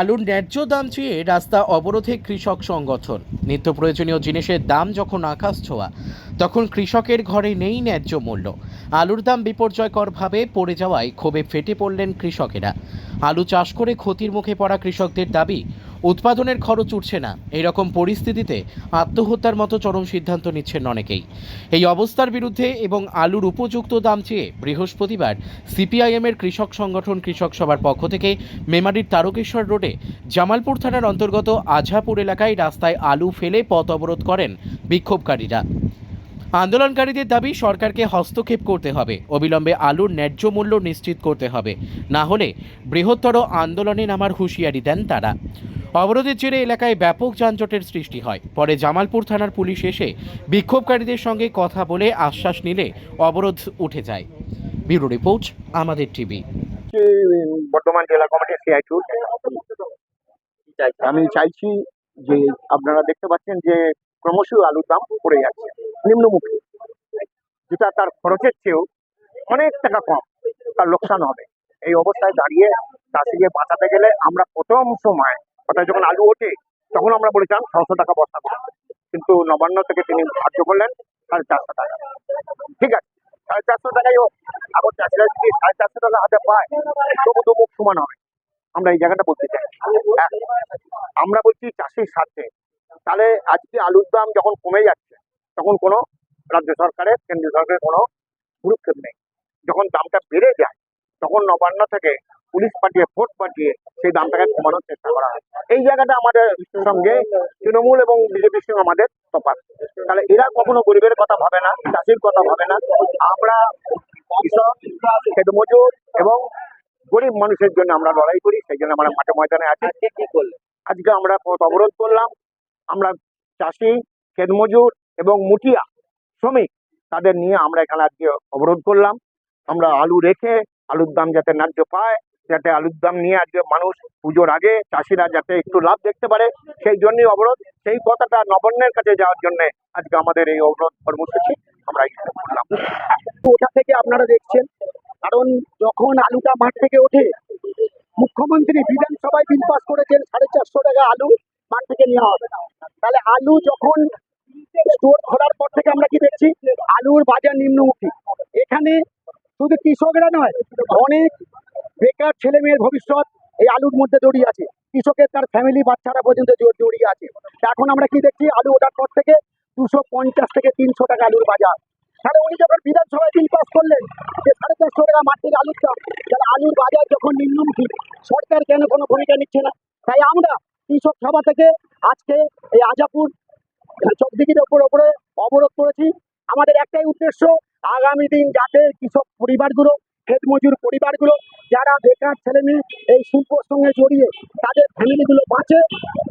আলুর ন্যায্য দাম চেয়ে রাস্তা অবরোধে কৃষক সংগঠন। নিত্য প্রয়োজনীয় জিনিসের দাম যখন আকাশ ছোঁয়া, তখন কৃষকের ঘরে নেই ন্যায্য মূল্য। আলুর দাম বিপর্যয়করভাবে পড়ে যাওয়ায় ক্ষোভে ফেটে পড়লেন কৃষকেরা। আলু চাষ করে ক্ষতির মুখে পড়া কৃষকদের দাবি উৎপাদনের খরচ উঠছে না। এরকম পরিস্থিতিতে আত্মহত্যার মতো চরম সিদ্ধান্ত নিচ্ছেন অনেকেই। এই অবস্থার বিরুদ্ধে এবং আলুর উপযুক্ত দাম চেয়ে বৃহস্পতিবার সিপিআইএমের কৃষক সংগঠন কৃষক সভার পক্ষ থেকে মেমারির তারকেশ্বর রোডে জামালপুর থানার অন্তর্গত আঝাপুর এলাকায় রাস্তায় আলু ফেলে পথ অবরোধ করেন বিক্ষোভকারীরা। আন্দোলনকারীদের দাবি, সরকারকে হস্তক্ষেপ করতে হবে। অবিলম্বে আলুর ন্যায্য মূল্য নিশ্চিত করতে হবে। না হলে বৃহত্তর আন্দোলনে নামার হুঁশিয়ারি দেন তারা। অবরোধের জেরে এলাকায় ব্যাপক যানজটের সৃষ্টি হয়। পরে জামালপুর থানার পুলিশ এসে বিক্ষোভকারীদের সঙ্গে কথা বলে আশ্বাস নিলে অবরোধ উঠে যায়। ব্যুরো রিপোর্ট, আমাদের টিভি। বর্ধমান জেলা কমিটির সিআই টু আমি চাইছি যে আপনারা দেখতে পাচ্ছেন যে ক্রমশ আলুর দাম পড়ে যাচ্ছে, নিম্নমুখী। যেটা তার খরচের চেয়েও অনেক টাকা কম, তার লোকসান হবে। এই অবস্থায় দাঁড়িয়ে চাষিকে বাঁচাতে গেলে আমরা প্রথম সময় অর্থাৎ যখন আলু ওঠে, তখন আমরা বলেছিলাম ছশো টাকা বস্তা কিন্তু নবান্ন থেকে তিনি ধার্য করলেন সাড়ে চারশো টাকা। ঠিক আছে, সাড়ে চারশো টাকাই হোক। এখন চাষিরা যদি সাড়ে চারশো টাকা হাতে পায়, তবু তো মুখ সমান হবে। আমরা এই জায়গাটা বলতে চাই। আমরা বলছি চাষির স্বার্থে। তাহলে আজকে আলুর দাম যখন কমে যাচ্ছে, তখন কোনো রাজ্য সরকারের, কেন্দ্রীয় সরকারের কোনো ভূরক্ষেপ নেই। যখন দামটা বেড়ে যায়, তখন নবান্ন থেকে পুলিশ পাঠিয়ে ভোট পাঠিয়ে সেই দামটাকে কমানোর চেষ্টা করা হয়। এই জায়গাটা আমাদের সঙ্গে তৃণমূল এবং বিজেপির সঙ্গে আমাদের তফাৎ। তাহলে এরা কখনো গরিবের কথা ভাবে না চাষির কথা ভাবে না। আমরা কৃষক খেত মজুর এবং গরিব মানুষের জন্য আমরা লড়াই করি সেই জন্য আমরা মাঠে ময়দানে আছি। আজকে আমরা পথ অবরোধ করলাম। আমরা চাষি খেত মজুর এবং মুটিয়া শ্রমিক তাদের নিয়ে আমরা এখানে আজকে অবরোধ করলাম। আমরা আলু রেখে আলুর দাম যাতে ন্যায্য পায় যাতে আলুর দাম নিয়ে আজকে মানুষ পুজোর আগে চাষিরা যাতে একটু লাভ দেখতে পারে, সেই জন্যই অবরোধ। সেই কথাটা নবান্নের কাছে যাওয়ার জন্য আজকে আমাদের এই অবরোধ কর্মসূচি আমরা ওটা থেকে আপনারা দেখছেন, কারণ যখন আলুটা মাঠ থেকে ওঠে, মুখ্যমন্ত্রী বিধানসভায় বিল পাস করেছেন সাড়ে চারশো টাকা আলু মাঠ থেকে নেওয়া হবে। তাহলে আলু যখন স্টোর খোলার পর থেকে আমরা কি দেখছি? আলুর বাজার নিম্নমুখী। এখানে শুধু কৃষকরা নয়, অনেক বেকার ছেলে মেয়ের ভবিষ্যৎ এই আলুর মধ্যে জড়িয়ে আছে। কৃষকের, তার ফ্যামিলি বাচ্চারা পর্যন্ত জড়িয়ে আছে। এখন আমরা কি দেখছি? আলু ওঠার পর থেকে দুশো পঞ্চাশ থেকে তিনশো টাকা আলুর বাজার। তাহলে উনি যখন বিধানসভায় বিল পাস করলেন, যে সাড়ে চারশো টাকা থেকে আলুর দাম, তাহলে আলুর বাজার যখন নিম্নমুখী, সরকার কেন কোনো ভূমিকা নিচ্ছে না? তাই আমরা কৃষক সভা থেকে আজকে এই আজাপুর চকদিঘির ওপর, ওপরে অবরোধ করেছি। আমাদের একটাই উদ্দেশ্য, আগামী দিন যাতে কৃষক পরিবারগুলো ক্ষেত মজুর পরিবারগুলো যারা বেকার ছেলে মেয়ে এই শিল্পর সঙ্গে জড়িয়ে তাদের ফ্যামিলিগুলো বাঁচে,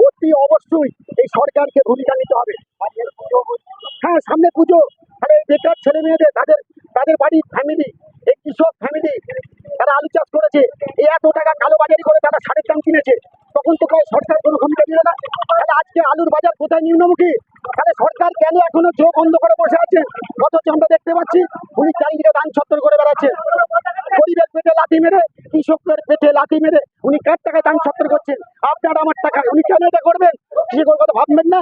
অতি অবশ্যই এই সরকারকে ভূমিকা নিতে হবে। হ্যাঁ সামনে পুজো। তাহলে এই বেকার ছেলে মেয়েদের, তাদের তাদের বাড়ির ফ্যামিলি, এই কৃষক ফ্যামিলি, তারা আলু চাষ করেছে, এই এত টাকা কালোবাজারি করে তারা সারের দাম কিনেছে, তখন তো কেউ সরকার কোনো ভূমিকা দিল না। তাহলে আজকে আলুর বাজার কোথায় নিম্নমুখী? তাহলে সরকার কেন এখনও চোখ বন্ধ করে বসে আছে? অথচ আমরা দেখতে পাচ্ছি, উনি চারিদিকে দান ছত্তর করে বেড়াচ্ছে। লাথি মেরে কৃষকের পেটে লাথি মেরে উনি কার টাকায় দান ছত্তর করছেন? আপনার আমার টাকায় উনি কেন এটা করবেন? কৃষকের কথা ভাববেন না।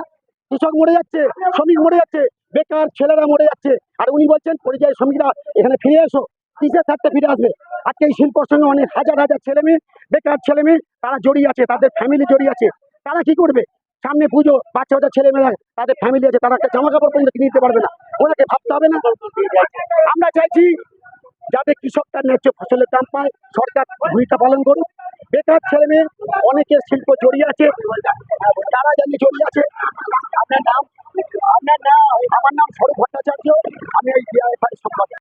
কৃষক মরে যাচ্ছে, শ্রমিক মরে যাচ্ছে, বেকার ছেলেরা মরে যাচ্ছে। আর উনি বলছেন, পরিযায়ী শ্রমিকরা, এখানে ফিরে এসো। কিসের স্বার্থে ফিরে আসবে? আজকে এই শিল্পর সঙ্গে অনেক হাজার হাজার ছেলে মেয়ে, বেকার ছেলে মেয়ে, তারা জড়িয়ে আছে, তাদের ফ্যামিলি জড়িয়ে আছে। তারা কি করবে? সামনে পুজো, বাচ্চা বাচ্চা ছেলে মেয়েরা, তাদের ফ্যামিলি আছে, তারা একটা জামা কাপড় পর্যন্ত কিনে দিতে পারবে না। ওনাকে ভাবতে হবে না। আমরা চাইছি যাতে কৃষক তার ন্যায্য ফসলের দাম পায়, সরকার ভূমিকা পালন করুক। বেকার ছেলে মেয়ে অনেকের শিল্প জড়িয়ে আছে, তারা জানি জড়িয়ে আছে। আপনার নাম? আপনার নাম? আমার নাম স্বরূপ ভট্টাচার্য। আমি এই